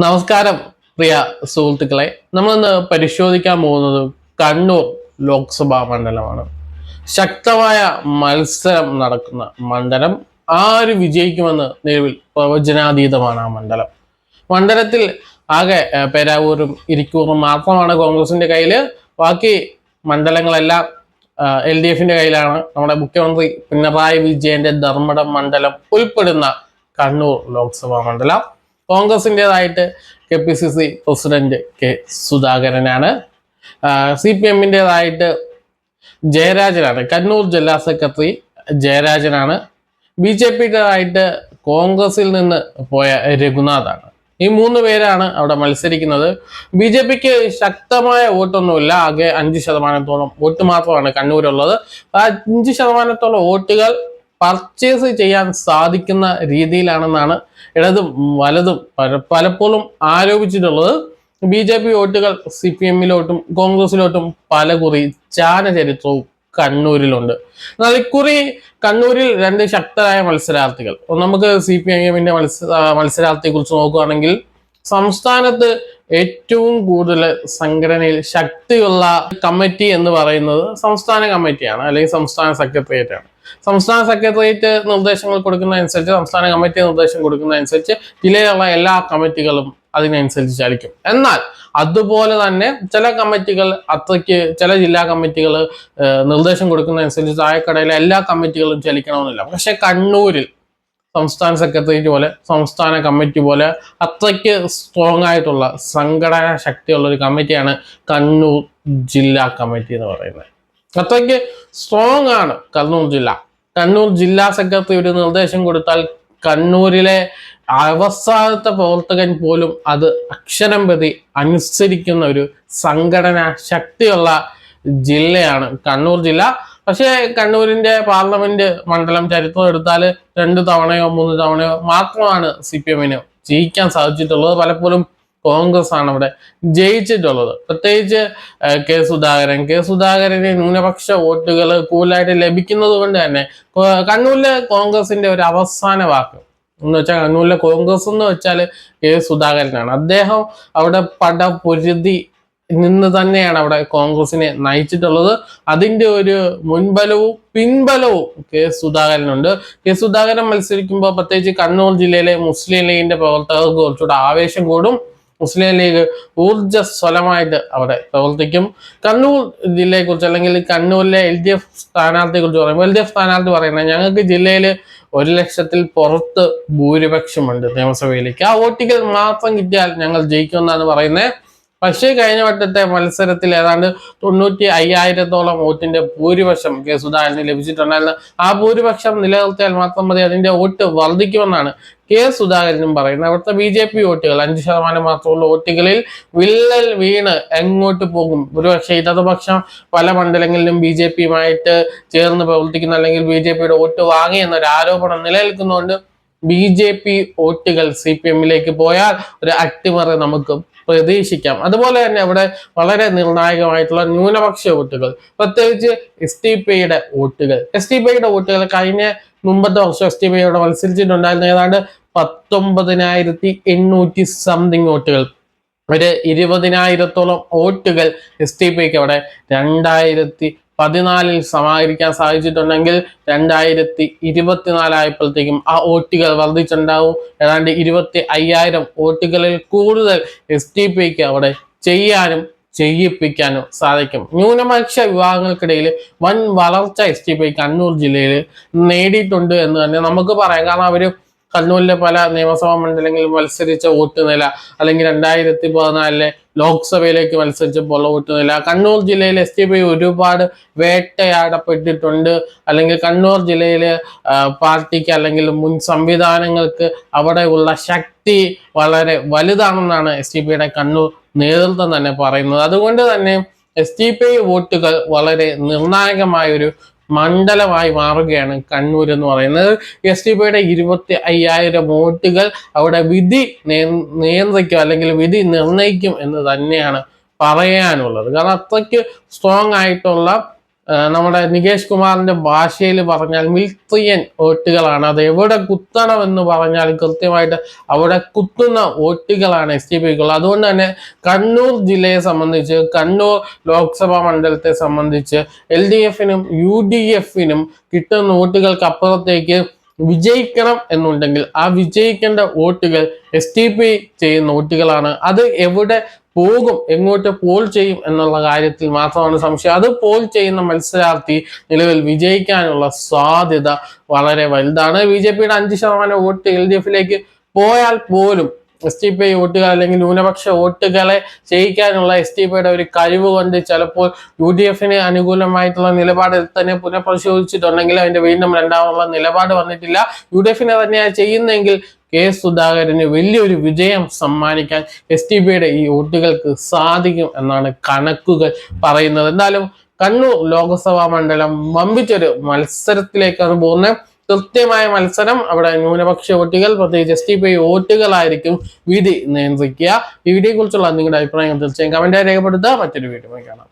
നമസ്കാരം പ്രിയ സുഹൃത്തുക്കളെ. നമ്മളിന്ന് പരിശോധിക്കാൻ പോകുന്നത് കണ്ണൂർ ലോക്സഭാ മണ്ഡലമാണ്. ശക്തമായ മത്സരം നടക്കുന്ന മണ്ഡലം ആര് വിജയിക്കുമെന്ന് നിലവിൽ പ്രവചനാതീതമാണ് ആ മണ്ഡലം. മണ്ഡലത്തിൽ ആകെ പേരാവൂരും ഇരിക്കൂറും മാത്രമാണ് കോൺഗ്രസിന്റെ കയ്യിൽ ബാക്കി മണ്ഡലങ്ങളെല്ലാം എൽ ഡി എഫിന്റെ കയ്യിലാണ്. നമ്മുടെ മുഖ്യമന്ത്രി പിണറായി വിജയന്റെ ധർമ്മടം മണ്ഡലം ഉൾപ്പെടുന്ന കണ്ണൂർ ലോക്സഭാ മണ്ഡലം. കോൺഗ്രസിന്റെതായിട്ട് K P C C president K സുധാകരനാണ്. C P എമ്മിന്റെതായിട്ട് ജയരാജനാണ്. കണ്ണൂർ ജില്ലാ സെക്രട്ടറി ജയരാജനാണ്. ബി ജെ പിയുടേതായിട്ട് കോൺഗ്രസിൽ നിന്ന് പോയ രഘുനാഥാണ്. ഈ മൂന്ന് പേരാണ് അവിടെ മത്സരിക്കുന്നത്. ബി ജെ പിക്ക് ശക്തമായ വോട്ടൊന്നുമില്ല. ആകെ അഞ്ച് ശതമാനത്തോളം വോട്ട് മാത്രമാണ് കണ്ണൂരുള്ളത്. ആ അഞ്ച് ശതമാനത്തോളം വോട്ടുകൾ പർച്ചേസ് ചെയ്യാൻ സാധിക്കുന്ന രീതിയിലാണെന്നാണ് ഇടതും വലതും പല പലപ്പോഴും ആരോപിച്ചിട്ടുള്ളത്. ബി ജെ പി വോട്ടുകൾ സി പി എമ്മിലോട്ടും കോൺഗ്രസിലോട്ടും പല കുറി ചാന ചരിത്രവും കണ്ണൂരിലുണ്ട്. എന്നാൽ ഇക്കുറി കണ്ണൂരിൽ രണ്ട് ശക്തരായ മത്സരാർത്ഥികൾ. നമുക്ക് സി പി ഐ എമ്മിന്റെ മത്സ മത്സരാർത്ഥിയെ കുറിച്ച് നോക്കുകയാണെങ്കിൽ സംസ്ഥാനത്ത് ഏറ്റവും കൂടുതൽ സംഘടനയിൽ ശക്തിയുള്ള കമ്മിറ്റി എന്ന് പറയുന്നത് സംസ്ഥാന കമ്മിറ്റിയാണ് അല്ലെങ്കിൽ സംസ്ഥാന സെക്രട്ടേറിയറ്റ് ആണ് സംസ്ഥാന സെക്രട്ടേറിയറ്റ് നിർദ്ദേശങ്ങൾ കൊടുക്കുന്നതനുസരിച്ച് സംസ്ഥാന കമ്മിറ്റി നിർദ്ദേശം കൊടുക്കുന്നതനുസരിച്ച് ജില്ലയിലുള്ള എല്ലാ കമ്മിറ്റികളും അതിനനുസരിച്ച് ചലിക്കും എന്നാൽ അതുപോലെ തന്നെ ചില കമ്മിറ്റികൾ അത്രയ്ക്ക് ചില ജില്ലാ കമ്മിറ്റികൾ നിർദ്ദേശം കൊടുക്കുന്നതനുസരിച്ച് താഴെക്കടയിലെ എല്ലാ കമ്മിറ്റികളും ചലിക്കണമെന്നില്ല. പക്ഷെ കണ്ണൂരിൽ സംസ്ഥാന സെക്രട്ടേറിയറ്റ് പോലെ സംസ്ഥാന കമ്മിറ്റി പോലെ അത്രയ്ക്ക് സ്ട്രോങ് ആയിട്ടുള്ള സംഘടനാ ശക്തിയുള്ള ഒരു കമ്മിറ്റിയാണ് കണ്ണൂർ ജില്ലാ കമ്മിറ്റി എന്ന് പറയുന്നത്. അത്രയ്ക്ക് സ്ട്രോങ് ആണ് കണ്ണൂർ ജില്ല. കണ്ണൂർ ജില്ലാ സെക്രട്ടറി ഒരു നിർദ്ദേശം കൊടുത്താൽ കണ്ണൂരിലെ അവസാനത്തെ പ്രവർത്തകൻ പോലും അത് അക്ഷരം പ്രതി അനുസരിക്കുന്ന ഒരു സംഘടന ശക്തിയുള്ള ജില്ലയാണ് കണ്ണൂർ ജില്ല. പക്ഷേ കണ്ണൂരിന്റെ പാർലമെന്റ് മണ്ഡലം ചരിത്രം എടുത്താൽ രണ്ട് തവണയോ മൂന്ന് തവണയോ മാത്രമാണ് സി പി എമ്മിന് ജയിക്കാൻ സാധിച്ചിട്ടുള്ളത്. പലപ്പോഴും കോൺഗ്രസ് ആണ് അവിടെ ജയിച്ചിട്ടുള്ളത്. പ്രത്യേകിച്ച് കെ സുധാകരൻ. കെ സുധാകരന് ന്യൂനപക്ഷ വോട്ടുകൾ കൂടുതലായിട്ട് ലഭിക്കുന്നത് കൊണ്ട് തന്നെ കണ്ണൂരിലെ കോൺഗ്രസിന്റെ ഒരു അവസാന വാക്ക്. എന്ന് വെച്ചാൽ കണ്ണൂരിലെ കോൺഗ്രസ് എന്ന് വെച്ചാൽ കെ സുധാകരനാണ്. അദ്ദേഹം അവിടെ പട പൊരുതി നിന്ന് തന്നെയാണ് അവിടെ കോൺഗ്രസിനെ നയിച്ചിട്ടുള്ളത്. അതിന്റെ ഒരു മുൻബലവും പിൻബലവും കെ സുധാകരനുണ്ട്. കെ സുധാകരൻ മത്സരിക്കുമ്പോൾ പ്രത്യേകിച്ച് കണ്ണൂർ ജില്ലയിലെ മുസ്ലിം ലീഗിന്റെ പ്രവർത്തകർക്ക് കുറച്ചുകൂടെ ആവേശം കൂടും. മുസ്ലിം ലീഗ് ഊർജസ്വലമായിട്ട് അവിടെ പ്രവർത്തിക്കും. കണ്ണൂർ ജില്ലയെ കുറിച്ച് അല്ലെങ്കിൽ കണ്ണൂരിലെ എൽ ഡി എഫ് സ്ഥാനാർത്ഥിയെ കുറിച്ച് പറയുമ്പോൾ എൽ ഡി എഫ് സ്ഥാനാർത്ഥി പറയുന്നത് ഞങ്ങൾക്ക് ജില്ലയിൽ ഒരു ലക്ഷത്തിൽ പുറത്ത് ഭൂരിപക്ഷമുണ്ട് നിയമസഭയിലേക്ക്. ആ വോട്ടുകൾ മാത്രം കിട്ടിയാൽ ഞങ്ങൾ ജയിക്കുമെന്നാണ് പറയുന്നത്. പക്ഷേ കഴിഞ്ഞ വട്ടത്തെ മത്സരത്തിൽ ഏതാണ്ട് തൊണ്ണൂറ്റി അയ്യായിരത്തോളം വോട്ടിന്റെ ഭൂരിപക്ഷം കെ സുധാകരന് ലഭിച്ചിട്ടുണ്ടായിരുന്നു. ആ ഭൂരിപക്ഷം നിലനിർത്തിയാൽ മാത്രം മതി അതിന്റെ വോട്ട് വർദ്ധിക്കുമെന്നാണ് കെ സുധാകരനും പറയുന്നത്. അവിടുത്തെ ബി ജെ പി വോട്ടുകൾ അഞ്ച് ശതമാനം മാത്രമുള്ള വോട്ടുകളിൽ വിള്ളൽ വീണ് എങ്ങോട്ട് പോകും? ഒരുപക്ഷെ ഇടതുപക്ഷം പല മണ്ഡലങ്ങളിലും ബി ജെ പിയുമായിട്ട് ചേർന്ന് പ്രവർത്തിക്കുന്ന. അല്ലെങ്കിൽ ബി ജെ പിയുടെ വോട്ട് വാങ്ങി എന്നൊരു ആരോപണം നിലനിൽക്കുന്നതുകൊണ്ട് ബി ജെ പി വോട്ടുകൾ സി പി എമ്മിലേക്ക് പോയാൽ ഒരു അട്ടിമറി നമുക്ക് പ്രതീക്ഷിക്കാം. അതുപോലെ തന്നെ അവിടെ വളരെ നിർണായകമായിട്ടുള്ള ന്യൂനപക്ഷ വോട്ടുകൾ പ്രത്യേകിച്ച് എസ് ടി പിയുടെ വോട്ടുകൾ. എസ് ടി പിയുടെ വോട്ടുകൾ കഴിഞ്ഞ മുമ്പത്തെ വർഷം എസ് ടി പിയോട് മത്സരിച്ചിട്ടുണ്ടായിരുന്ന. ഏതാണ്ട് പത്തൊമ്പതിനായിരത്തി എണ്ണൂറ്റി സംതിങ് വോട്ടുകൾ. ഒരു ഇരുപതിനായിരത്തോളം വോട്ടുകൾ എസ് ടി പിക്ക് അവിടെ രണ്ടായിരത്തി പതിനാലിൽ സമാഹരിക്കാൻ സാധിച്ചിട്ടുണ്ടെങ്കിൽ രണ്ടായിരത്തി ഇരുപത്തിനാലായപ്പോഴത്തേക്കും ആ വോട്ടുകൾ വർദ്ധിച്ചിട്ടുണ്ടാവും. ഏതാണ്ട് ഇരുപത്തി അയ്യായിരം വോട്ടുകളിൽ കൂടുതൽ എസ് ടി പിക്ക് അവിടെ ചെയ്യാനും ചെയ്യിപ്പിക്കാനും സാധിക്കും. ന്യൂനപക്ഷ വിഭാഗങ്ങൾക്കിടയിൽ വൻ വളർച്ച എസ് ടി പി കണ്ണൂർ ജില്ലയിൽ നേടിയിട്ടുണ്ട് എന്ന് തന്നെ നമുക്ക് പറയാം. കാരണം അവർ കണ്ണൂരിലെ പല നിയമസഭാ മണ്ഡലങ്ങളിൽ മത്സരിച്ച വോട്ട് നില അല്ലെങ്കിൽ രണ്ടായിരത്തി പതിനാലിലെ ലോക്സഭയിലേക്ക് മത്സരിച്ചപ്പോൾ വോട്ട് നില. കണ്ണൂർ ജില്ലയിൽ എസ് ടി പി ഒരുപാട് വേട്ടയാടപ്പെട്ടിട്ടുണ്ട്. അല്ലെങ്കിൽ കണ്ണൂർ ജില്ലയിലെ പാർട്ടിക്ക് അല്ലെങ്കിൽ മുൻ സംവിധാനങ്ങൾക്ക് അവിടെയുള്ള ശക്തി വളരെ വലുതാണെന്നാണ് എസ് ടി പിയുടെ കണ്ണൂർ നേതൃത്വം തന്നെ പറയുന്നത്. അതുകൊണ്ട് തന്നെ എസ് ടി പി വോട്ടുകൾ വളരെ നിർണായകമായ ഒരു മണ്ഡലമായി മാറുകയാണ് കണ്ണൂർ എന്ന് പറയുന്നത്. എസ് ടി പിയുടെ ഇരുപത്തി അയ്യായിരം വോട്ടുകൾ അവിടെ വിധി നിയ- നിയന്ത്രിക്കും അല്ലെങ്കിൽ വിധി നിർണയിക്കും എന്ന് തന്നെയാണ് പറയാനുള്ളത്. കാരണം അത്രയ്ക്ക് സ്ട്രോങ് ആയിട്ടുള്ള നമ്മുടെ നികേഷ് കുമാറിന്റെ ഭാഷയിൽ പറഞ്ഞാൽ മിൽത്രിയൻ വോട്ടുകളാണ്. അത് എവിടെ കുത്തണമെന്ന് പറഞ്ഞാൽ കൃത്യമായിട്ട് അവിടെ കുത്തുന്ന വോട്ടുകളാണ് എസ് ടി പിക്കുള്ളത് അതുകൊണ്ട് തന്നെ കണ്ണൂർ ജില്ലയെ സംബന്ധിച്ച് കണ്ണൂർ ലോക്സഭാ മണ്ഡലത്തെ സംബന്ധിച്ച് എൽ ഡി എഫിനും യു ഡി എഫിനും കിട്ടുന്ന വോട്ടുകൾക്ക് അപ്പുറത്തേക്ക് വിജയിക്കണം എന്നുണ്ടെങ്കിൽ ആ വിജയിക്കേണ്ട വോട്ടുകൾ എസ് ടി പി ചെയ്യുന്ന വോട്ടുകളാണ്. അത് എവിടെ പോകും എങ്ങോട്ട് പോൾ ചെയ്യും എന്നുള്ള കാര്യത്തിൽ മാത്രമാണ് സംശയം. അത് പോൾ ചെയ്യുന്ന മത്സരാർത്ഥി നിലവിൽ വിജയിക്കാനുള്ള സാധ്യത വളരെ വലുതാണ്. ബി ജെ പിയുടെ അഞ്ച് ശതമാനം വോട്ട് എൽ ഡി എഫിലേക്ക് പോയാൽ പോലും എസ് ടി പി വോട്ടുകൾ അല്ലെങ്കിൽ ന്യൂനപക്ഷ വോട്ടുകളെ ചെയ്യിക്കാനുള്ള എസ് ടി പിയുടെ ഒരു കഴിവ് കൊണ്ട് ചിലപ്പോൾ യു ഡി എഫിന് അനുകൂലമായിട്ടുള്ള നിലപാട് തന്നെ പുനഃപരിശോധിച്ചിട്ടുണ്ടെങ്കിൽ അതിന്റെ വീണ്ടും രണ്ടാമുള്ള നിലപാട് വന്നിട്ടില്ല. യു ഡി എഫിനെ തന്നെയാണ് ചെയ്യുന്നതെങ്കിൽ കെ സുധാകരന് വലിയൊരു വിജയം സമ്മാനിക്കാൻ എസ് ടി പിയുടെ ഈ വോട്ടുകൾക്ക് സാധിക്കും എന്നാണ് കണക്കുകൾ പറയുന്നത്. എന്തായാലും കണ്ണൂർ ലോക്സഭാ മണ്ഡലം വമ്പിച്ചൊരു മത്സരത്തിലേക്കാണ് പോകുന്നത്. കൃത്യമായ മത്സരം. അവിടെ ന്യൂനപക്ഷ വോട്ടുകൾ പ്രത്യേകിച്ച് എസ് ടി പി വോട്ടുകളായിരിക്കും വിധി നിയന്ത്രിക്കുക. ഈ വീഡിയോയെ കുറിച്ചുള്ള നിങ്ങളുടെ അഭിപ്രായങ്ങൾ തീർച്ചയായും കമന്റായി രേഖപ്പെടുത്തുക. മറ്റൊരു വീഡിയോ കാണാം.